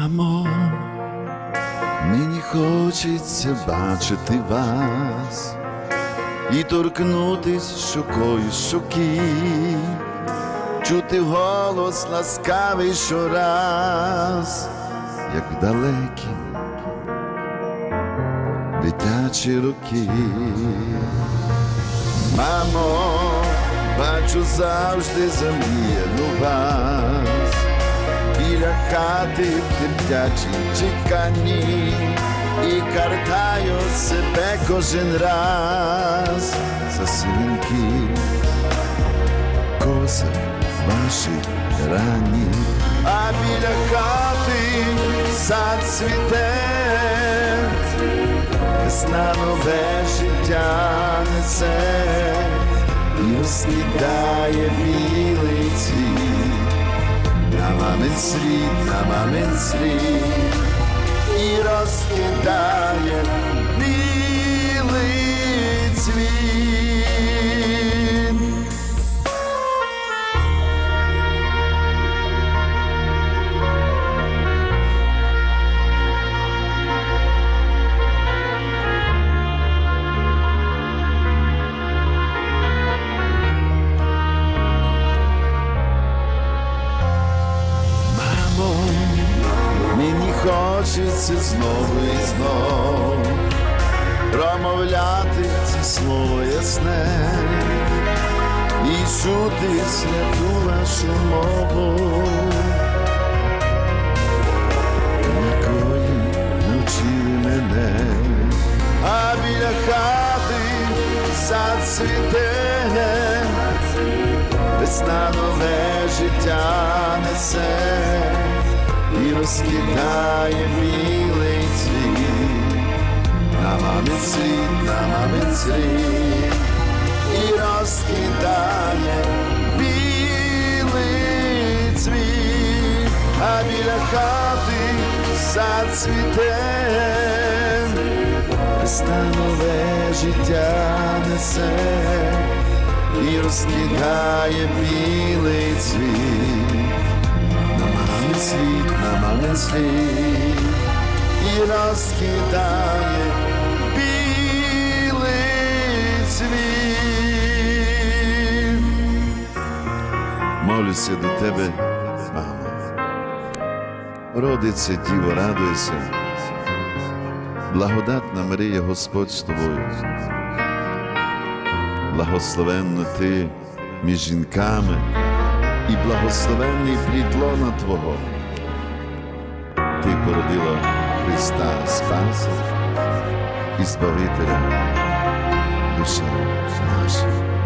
Мамо, мені хочеться бачити вас і торкнутись шукою шуки, чути голос ласкавий щораз, як в далекі дитячі роки. Мамо, бачу завжди зам'єну вас біля хати в дитячій чеканні і картаю себе кожен раз. За силинки косах ваших рані, а біля хати сад цвіте, весна нове життя несе. І розкидає білий мамин світ, на мамин світ. І розкидає хочеться знову і знов промовляти це слово ясне і чути святу вашу мову, якої навчили мене, а біля хати зацвіте. Весна нове життя несе і розкидає білий цвіт, на мамин світ, на світ, і розкидає білий цвіт, а біля хати зацвіте, весна нове життя несе. І розкидає білий цвіт, на світ, на мамин світ, і розкидає білий цвіт. Молюся до тебе, мамо. Родиться діво, радуйся. Благодатна Марія Господь з тобою благословенна ти між жінками і благословенний плід Твого. Ти породила Христа Спаса і Збавителя душа наша.